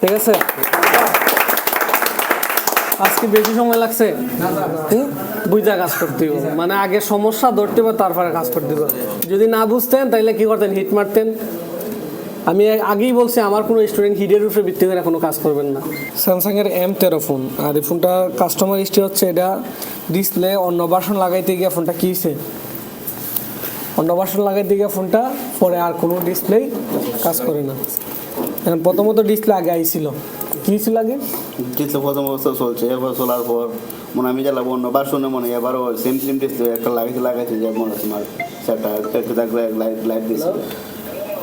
ঠিক আছে? আজকে বেশি সময় লাগছে? বুঝা কাজ করতে হবে। মানে আগে সমস্যা ধরতে হবে, তারপরে কাজ করতে হবে। যদি না বুঝতেন তাহলে কি করতেন? হিট মারতেন। আমি আগেই বলছি, আমার কোনো স্টুডেন্ট হিটের উপরে ভিত্তি করে কোনো কাজ করবেন না। স্যামসাং এর এম তেরো ফোন আর এই ফোনটা কাস্টমার হিস্ট্রি হচ্ছে, এটা ডিসপ্লে অন্য বাসন লাগাইতে গিয়ে ফোনটা কিছে অন্য বাসন লাগাইতে গিয়ে ফোনটা পরে আর কোনো ডিসপ্লে কাজ করে না। প্রথমত ডিসপ্লে আগে আইছিল। কি ছিল আগে ডিসপ্লে প্রথম অবস্থা চলছে এবার চলার পর মনে হয় আমি জ্বালাবো অন্য বার শুনে মনে হয় এবারও সেম সেম ডিসপ্লে একটা লাগাইছে লাগাইছে যে মনে তোমার সেটা একটু থাকলে লাইট লাইট দিচ্ছে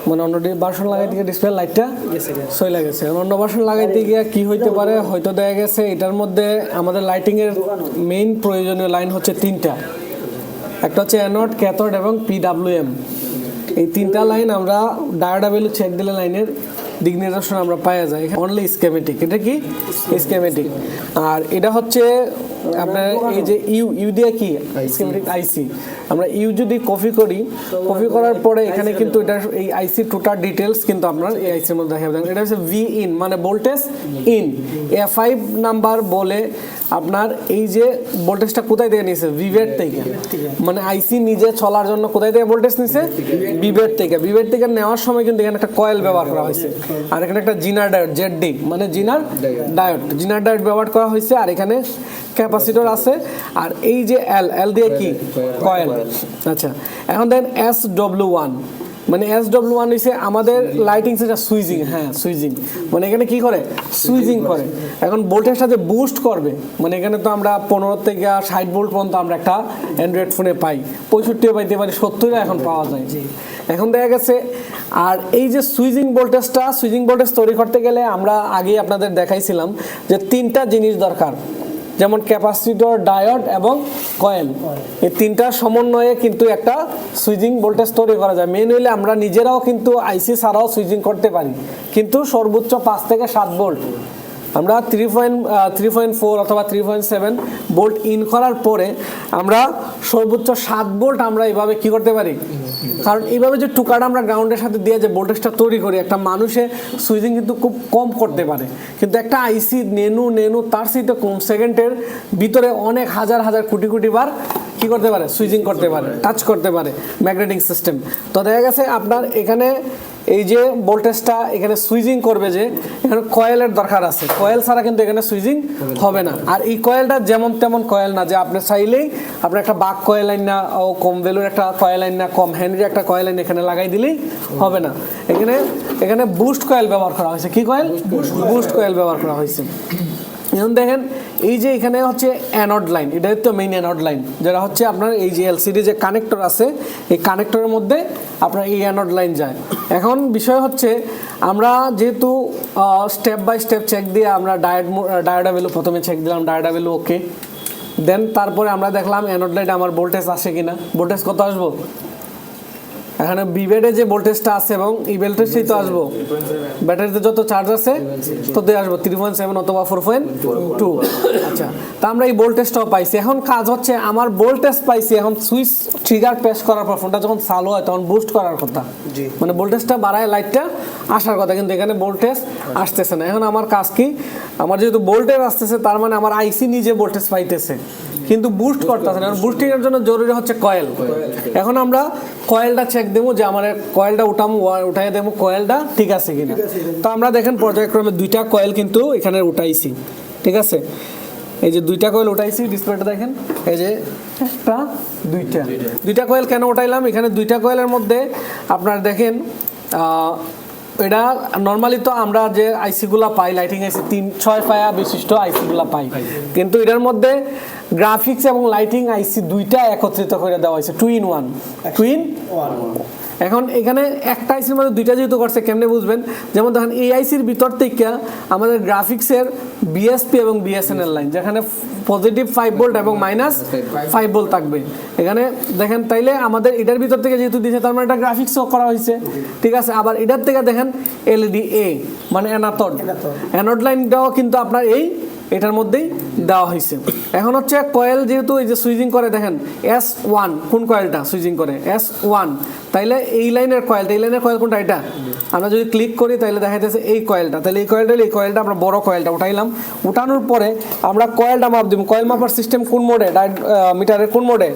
মানে অন্য বাসন লাগাইতে গিয়ে ডিসপ্লে লাইটটা চলে গেছে এখন অন্য বাসন লাগাইতে গিয়ে কি হইতে পারে হয়তো দেখা গেছে এটার মধ্যে আমাদের লাইটিং এর মেইন প্রয়োজনীয় লাইন হচ্ছে তিনটা। একটা হচ্ছে অ্যানোড ক্যাথোড এবং পিডাব্লিউএম এই তিনটা লাইন আমরা ডায়োডা ভ্যালু চেক দিলে লাইনের দিক নির্দেশনা আমরা পাওয়া যায় অনলি স্কেমেটিক এটা কি? স্কেমেটিক আর এটা হচ্ছে আপনার এই যে ইউ ইউ দিয়ে কি? স্কেমেটিক আইসি আমরা ইউ যদি কপি করি কপি করার পরে এখানে কিন্তু এটা এই আইসি টোটাল ডিটেলস কিন্তু আপনার এই আইসির মধ্যে দেখা যাবে এটা হচ্ছে ভি ইন মানে voltage in A five number বলে আপনার এই যে ভোল্টেজটা কোথায় থেকে নিয়েছে ভিভেট থেকে। মানে আইসি নিজে চলার জন্য কোথায় থেকে ভোল্টেজ নিছে? বিভেট থেকে। বিভেট থেকে। নেওয়ার সময় কিন্তু এখানে একটা কয়েল ব্যবহার করা হয়েছে। আর এখানে একটা জিনার ডায়োড জেড ডি মানে জিনার ডায়োড জিনার ডায়োড ব্যবহার করা হয়েছে আর এখানে ক্যাপাসিটর আছে। আর এই যে এল এল দিয়ে কি? কয়েল আচ্ছা এখন দেন এস ডব্লিউ ওয়ান মানে এস ডব্লিউ ওয়ান হচ্ছে আমাদের লাইটিং সেটা সুইজিং হ্যাঁ সুইজিং মানে এখানে কি করে? সুইজিং করে। এখন ভোল্টেজটা সাথে বুস্ট করবে মানে এখানে তো আমরা পনেরো থেকে ষাট ভোল্ট পর্যন্ত আমরা একটা অ্যান্ড্রয়েড ফোনে পাই। পঁয়ষট্টিও পাইতে পারি সত্তরও এখন পাওয়া যায়। এখন দেখা গেছে আর এই যে সুইজিং ভোল্টেজটা সুইজিং ভোল্টেজ তৈরি করতে গেলে আমরা আগেই আপনাদের দেখাইছিলাম যে তিনটা জিনিস দরকার। যেমন ক্যাপাসিটর, ডায়োড এবং কয়েল। এই তিনটার সমন্বয়ে কিন্তু একটা সুইচিং ভোল্টেজ তৈরি করা যায়। মেন হইলে আমরা নিজেরাও কিন্তু আইসি ছাড়াও সুইচিং করতে পারি। কিন্তু সর্বোচ্চ পাঁচ থেকে সাত ভোল্ট। আমরা three point three point four অথবা three point seven volt in করার পরে আমরা সর্বোচ্চ সাত ভোল্ট আমরা এভাবে কি করতে পারি? কারণ এইভাবে যে টুকাটা আমরা গ্রাউন্ডের সাথে দিয়ে যে ভোল্টেজটা তৈরি করি, একটা মানুষে সুইচিং কিন্তু খুব কম করতে পারে। কিন্তু একটা আইসি নেনু নেনু তার সাথে কম সেকেন্ডের ভিতরে অনেক হাজার হাজার কোটি কোটি বার কি করতে পারে? সুইচিং করতে পারে, টাচ করতে পারে ম্যাগনেটিক সিস্টেম। তো দেখা গেছে আপনার এখানে এই যে ভোল্টেজটা এখানে সুইজিং করবে যে এখানে কয়েলের দরকার আছে। কয়েল ছাড়া কিন্তু এখানে সুইজিং হবে না। আর এই কয়েলটা যেমন তেমন কয়েল না যে আপনি চাইলেই আপনার একটা বাক কয়েল আইন না ও কম ভ্যালুর একটা কয়েল আইন না কম হেনরি একটা কয়েল আইন এখানে লাগাই দিলেই হবে না। এখানে এখানে বুস্ট কয়েল ব্যবহার করা হয়েছে। কি কয়েল বুস্ট কয়েল ব্যবহার করা হয়েছে। এখন দেখেন এই যে এখানে হচ্ছে অ্যানড লাইন এটা তো মেইন অ্যানড লাইন যেটা হচ্ছে আপনার এই যে এলসিডি যে কানেক্টর আছে, এই কানেক্টরের মধ্যে আপনার এই অ্যানড লাইন যায়। এখন বিষয় হচ্ছে, আমরা যেহেতু স্টেপ বাই স্টেপ চেক দিয়ে আমরা ডায়েট ডায়োডা ভ্যালু প্রথমে চেক দিলাম ডায়োডা ভ্যালু ওকে দেন তারপরে আমরা দেখলাম অ্যানড লাইট আমার ভোল্টেজ আসে কিনা। ভোল্টেজ কত আসব? এখানে বিবেডে যে ভোল্টেজটা আছে এবং এই ভোল্টেজটাই তো আসব। ব্যাটারিতে যত চার্জ আছে ততই আসব। থ্রি পয়েন্ট সেভেন অথবা ফোর পয়েন্ট টু আচ্ছা তা আমরা এই ভোল্টেজটাও পাইছি। এখন কাজ হচ্ছে আমার ভোল্টেজ পাইছি। এখন সুইচ ট্রিগার প্রেস করার পর ফোনটা যখন চালু হয় তখন বুস্ট করার কথা। মানে ভোল্টেজটা বাড়ায় লাইটটা আসার কথা। কিন্তু এখানে ভোল্টেজ আসতেছে না। এখন আমার কাজ কি আমার যেহেতু ভোল্টেজ আসতেছে তার মানে আমার আইসি নিজে ভোল্টেজ পাইতেছে। কিন্তু বুস্ট করতেছে না বুস্টিং এর জন্য জরুরি হচ্ছে কয়েল এখন আমরা কয়েলটা চেক দেবো যে আমার কয়েলটা উঠামো উঠাই দেবো কয়েলটা ঠিক আছে কিনা। তো আমরা দেখেন পর্যায়ক্রমে দুইটা কয়েল কিন্তু এখানে উঠাইছি ঠিক আছে? এই যে দুইটা কয়েল উঠাইছি ডিসপ্লেটা দেখেন এই যে একটা দুইটা। দুইটা কয়েল কেন উঠাইলাম? এখানে দুইটা কয়েলের মধ্যে আপনার দেখেন এটা নর্মালি তো আমরা যে আইসিগুলা পাই লাইটিং আইসি তিন ছয় পায়া বিশিষ্ট আইসিগুলা পাই। কিন্তু এটার মধ্যে গ্রাফিক্স এবং লাইটিং আইসি দুইটা একত্রিত করে দেওয়া হয়েছে two in one two in এখন এখানে একটা আইসির মধ্যে দুইটা যেহেতু করছে কেমনে বুঝবেন? যেমন দেখেন এই আইসির ভিতর থেকে আমাদের গ্রাফিক্সের বিএসপি এবং বিএসএনএল লাইন যেখানে পজিটিভ ফাইভ ভোল্ট এবং মাইনাস ফাইভ ভোল্ট থাকবে। এখানে দেখেন তাইলে আমাদের এটার ভিতর থেকে যেহেতু দিয়েছে তার মানে এটা গ্রাফিক্সও করা হয়েছে। ঠিক আছে আবার এটার থেকে দেখেন এলইডি এ মানে অ্যানাথড অ্যানোড লাইনটাও কিন্তু আপনার এই এটার মধ্যেই দেওয়া হয়েছে। এখন হচ্ছে কয়েল যেহেতু এই যে সুইচিং করে দেখেন এস ওয়ান কোন কয়েলটা সুইচিং করে? এস ওয়ান তাইলে এই লাইনের কয়েলটা এই লাইনের কয়েল কোনটা? এটা। আমরা যদি ক্লিক করি তাহলে দেখা যাচ্ছে এই কয়েলটা তাহলে এই কয়েলটা এই কয়েলটা আমরা বড় কয়েলটা উঠাইলাম। উঠানোর পরে আমরা কয়েলটা মাপ দিব। কয়েল মাপার সিস্টেম কোন মোডে মিটারের কোন মোডে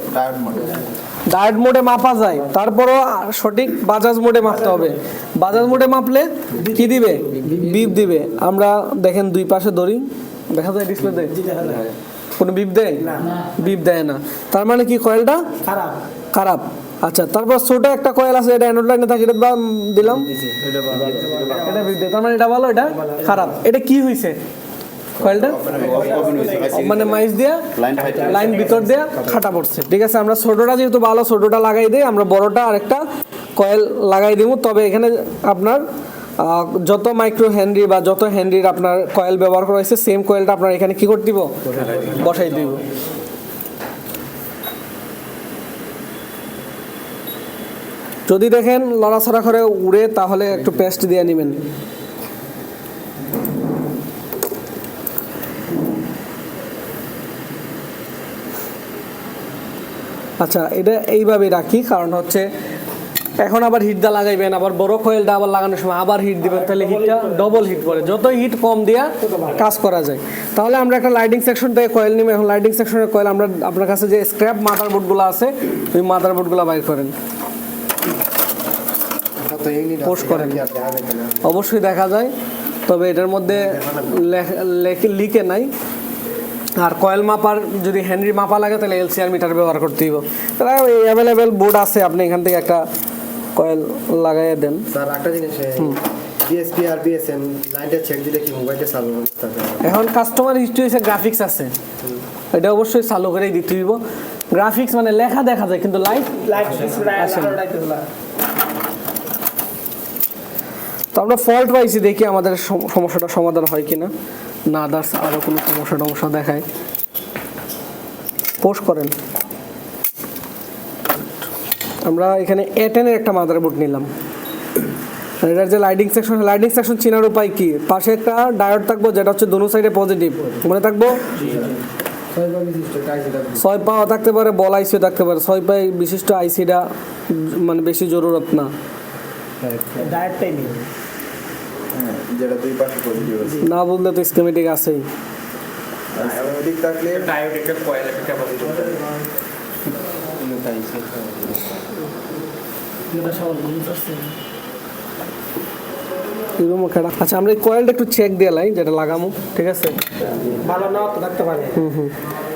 ডায়েট মোডে মাপা যায়। তারপরও সঠিক বাজাজ মোডে মাপতে হবে। বাজাজ মোডে মাপলে কি দিবে? বিপ দিবে। আমরা দেখেন দুই পাশে ধরি। দেখা যায় ডিসপ্লেতে কোনো বিপ দেয়? বিপ দেয় না। তার মানে কি কয়েলটা খারাপ। খারাপ। আচ্ছা তারপর ছোট একটা কয়েল আছে এটা অ্যানোড লাইনে থাকে এটা দাম দিলাম। এটা বিপ দেয়। তার মানে এটা ভালো এটা খারাপ। এটা কি হয়েছে কয়েলটা মানে মাইস দিয়া লাইন ভিতর দিয়ে খাটা পড়ছে। ঠিক আছে আমরা ছোটটা যেহেতু ভালো ছোটটা লাগাই দিই আমরা বড়টা আরেকটা কয়েল লাগাই দিব তবে এখানে আপনার যত মাইক্রো হ্যান্ডি বা যত হ্যান্ডির আপনার কয়েল ব্যবহার করা হয়েছে সেম কয়েলটা আপনার এখানে কি করে দিব? বসাই দিব। যদি দেখেন লড়াছড়া করে উড়ে, তাহলে একটু পেস্ট দিয়ে নেবেন। আচ্ছা এটা এইভাবে রাখি, কারণ হচ্ছে এখন আবার হিটটা লাগাইবেন, আবার বড় কয়েলটা আবার লাগানোর সময় আবার হিট দিবেন, তাহলে হিটটা ডবল হিট করে যত হিট কম দিয়া কাজ করা যায়। তাহলে আমরা একটা লাইটিং সেকশন থেকে কয়েল নিব। এখন লাইটিং সেকশনের কয়েল আমরা আপনার কাছে যে স্ক্র্যাপ মাদার বোর্ডগুলো আছে, ওই মাদার বোর্ডগুলো বাইর করেন। পোস্ট করেন। অবশ্যই দেখা যায়, তবে এটার মধ্যে লেখ- নাই। আর কয়েল মাপার, যদি হ্যান্ডি মাপা লাগে, তাহলে এলসিআর মিটার ব্যবহার করতে দিব তাহলে অ্যাভেলেবেল বোর্ড আছে, আপনি এখান থেকে একটা কয়েল লাগাইয়ে দেন। স্যার একটা জিনিস বিএসপি আর বিএসএম লাইনটা চেক দিলে কি মোবাইলটা চালু থাকে এখন কাস্টমার হিস্ট্রি হচ্ছে গ্রাফিক্স আছে। এটা অবশ্যই চালু করেই দিতে দিব গ্রাফিক্স মানে লেখা দেখা যায় কিন্তু লাইট আসে না। তো আমরা ফল্ট পাইছি দেখি আমাদের সম- সমস্যাটা সমাধান হয় কিনা। না আদার্স আরও কোনো সমস্যা টমস্যা দেখায়। পোস্ট করেন। আমরা এখানে এ টেনের একটা মাদারবোর্ড নিলাম। এটার যে লাইটিং সেকশন লাইটিং সেকশন চেনার উপায় কি? পাশে একটা ডায়োড থাকব যেটা হচ্ছে দোনো সাইডে পজিটিভ মনে থাকব? ছয় পাও থাকতে পারে বল আইসিও থাকতে পারে। ছয় পাই বিশিষ্ট আইসিটা মানে বেশি জরুরত না। যেটা দুই পাশে পজিটিভ আছে। না বললে তো স্কিমেটিক আছেই। থাকলে খেলা আচ্ছা আমরা এই কয়েলটা একটু চেক দিয়ে লাই যেটা লাগামো ঠিক আছে? ভালো না তো থাকতে পারে। হুম হুম।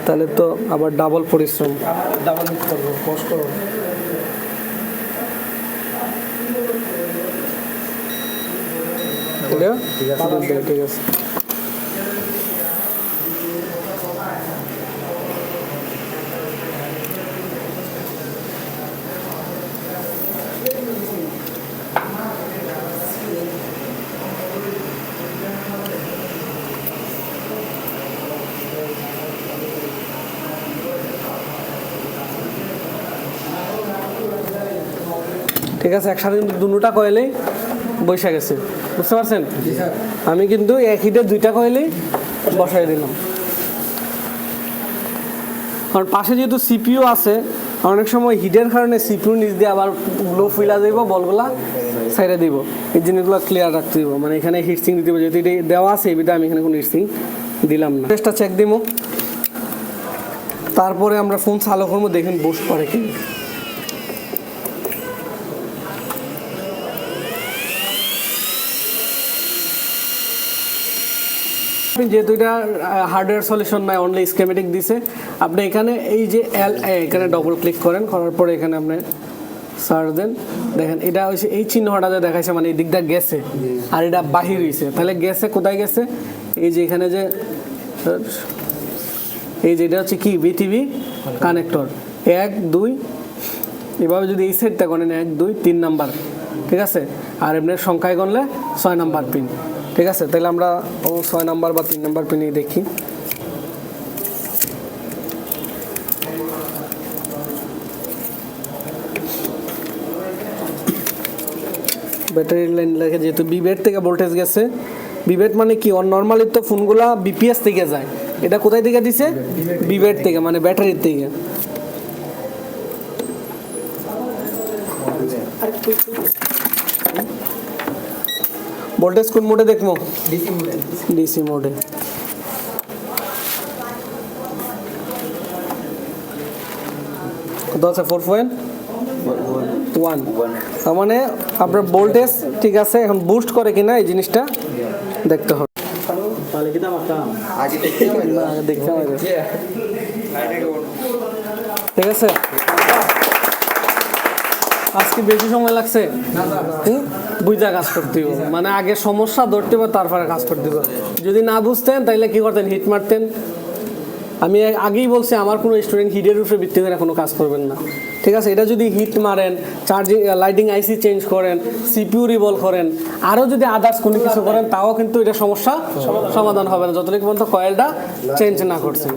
তাহলে তো আবার ডাবল পরিশ্রম। ডাবল করব পোস্ট করব ঠিক আছে। আছে একসাথে কিন্তু দুটা কয়েলেই বৈশা গেছে। বুঝতে পারছেন? আমি কিন্তু এক হিটে দুইটা কয়েলেই বসাই দিলাম। কারণ পাশে যেহেতু সিপিইউ আছে অনেক সময় হিটের কারণে সিপিইউ নিচ দিয়ে আবার গ্লো ফিলা দিব বলগুলা সাইডে দিব। এই জিনিসগুলো ক্লিয়ার রাখতে দিব। মানে এখানে হিটসিং দিতে হবে। যেহেতু দেওয়া আছে এই আমি এখানে কোনো হিটসিং দিলাম না। টেস্টটা চেক দিব। তারপরে আমরা ফোন চালু করব দেখেন বুস্ট করে কি। যেহেতু এটা হার্ডওয়্যার সলিউশন নাই অনলি স্কেমেটিক দিছে আপনি এখানে এই যে এল এখানে ডবল ক্লিক করেন করার পরে এখানে আপনি সার্চ দেন। দেখেন এটা হচ্ছে এই চিহ্নটা যে দেখাইছে মানে এই দিকটা গেছে আর এটা বাহির হয়েছে তাহলে গেছে কোথায় গেছে? এই যে এখানে যে এই যে এটা হচ্ছে কি? বিটিভি কানেক্টর এক দুই এভাবে যদি এই সেটটা গণেন এক দুই তিন নাম্বার ঠিক আছে? আর এমনি সংখ্যায় গণলে ছয় নাম্বার পিন ঠিক আছে, তাহলে আমরা ছয় নাম্বার বা তিন নাম্বার পিনই দেখি। ব্যাটারি লাইন লেগে যেহেতু বিবেট থেকে ভোল্টেজ গেছে বিবেট মানে কি? নর্মালি তো ফোনগুলা বিপিএস থেকে যায়। এটা কোথায় থেকে দিছে? বিবেট থেকে মানে ব্যাটারির থেকে। ভোল্টেজ কোন মোডে দেখব ডিসি মোডে ডিসি মোডে কত আছে ফোর পয়েন্ট ওয়ান তার মানে আপনার ভোল্টেজ ঠিক আছে এখন বুস্ট করে কিনা এই জিনিসটা? দেখতে হবে। আগে দেখতে না, দেখতে হবে। ঠিক আছে? আজকে বেশি সময় লাগছে? বুঝা কাজ করতে হবে মানে আগে সমস্যা ধরতে হবে তারপরে কাজ করতে হবে যদি না বুঝতেন, তাইলে কি করতেন? হিট মারতেন। আমি আগেই বলছি, আমার কোনো স্টুডেন্ট হিটের উপরে ভিত্তি করে কোনো কাজ করবেন না। ঠিক আছে? এটা যদি হিট মারেন চার্জিং লাইটিং আইসি চেঞ্জ করেন সিপিউ রিভল করেন, আরও যদি আদার্স কোনো কিছু করেন, তাও কিন্তু এটা সমস্যা সমাধান হবে না। যতটুকু পর্যন্ত কয়েলটা চেঞ্জ না করছেন